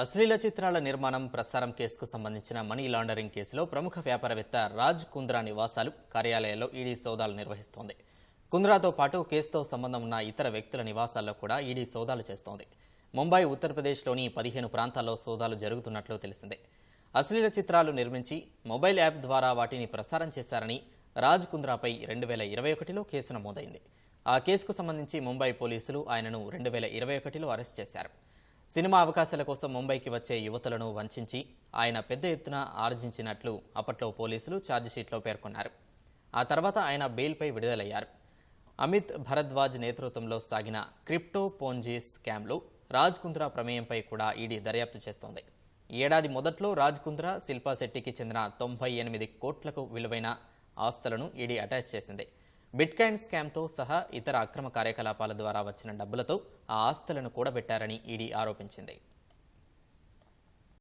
అశ్లీల చిత్రాల నిర్మాణం ప్రసారం కేసుకు సంబంధించిన మనీ లాండరింగ్ కేసులో ప్రముఖ వ్యాపారవేత్త రాజ్ కుంద్రా నివాసాలు కార్యాలయాల్లో ఈడీ సోదాలు నిర్వహిస్తోంది. కుంద్రాతో పాటు కేసుతో సంబంధం ఉన్న ఇతర వ్యక్తుల నివాసాల్లో కూడా ఈడీ సోదాలు చేస్తోంది. ముంబై ఉత్తరప్రదేశ్లోని పదిహేను ప్రాంతాల్లో సోదాలు జరుగుతున్నట్లు తెలిసిందే. అశ్లీల చిత్రాలు నిర్మించి మొబైల్ యాప్ ద్వారా వాటిని ప్రసారం చేశారని రాజ్ కుంద్రాపై రెండు వేల ఇరవై ఒకటిలో కేసు నమోదైంది. ఆ కేసుకు సంబంధించి ముంబై పోలీసులు ఆయనను రెండు వేల ఇరవై ఒకటిలో అరెస్ట్ చేశారు. సినిమా అవకాశాల కోసం ముంబైకి వచ్చే యువతులను వంచించి ఆయన పెద్ద ఎత్తున ఆర్జించినట్లు అప్పట్లో పోలీసులు ఛార్జిషీట్లో పేర్కొన్నారు. ఆ తర్వాత ఆయన బెయిల్పై విడుదలయ్యారు. అమిత్ భరద్వాజ్ నేతృత్వంలో సాగిన క్రిప్టో పోంజీ స్కామ్లో రాజ్ కుంద్రా ప్రమేయంపై కూడా ఈడీ దర్యాప్తు చేస్తోంది. ఏడాది మొదట్లో రాజ్ కుంద్రా శిల్పా శెట్టికి చెందిన తొంభై ఎనిమిది కోట్లకు విలువైన ఆస్తులను ఈడీ అటాచ్ చేసింది. బిట్కాయిన్ స్కామ్తో సహా ఇతర అక్రమ కార్యకలాపాల ద్వారా వచ్చిన డబ్బులతో ఆ ఆస్తులను కూడబెట్టారని ఈడీ ఆరోపించింది.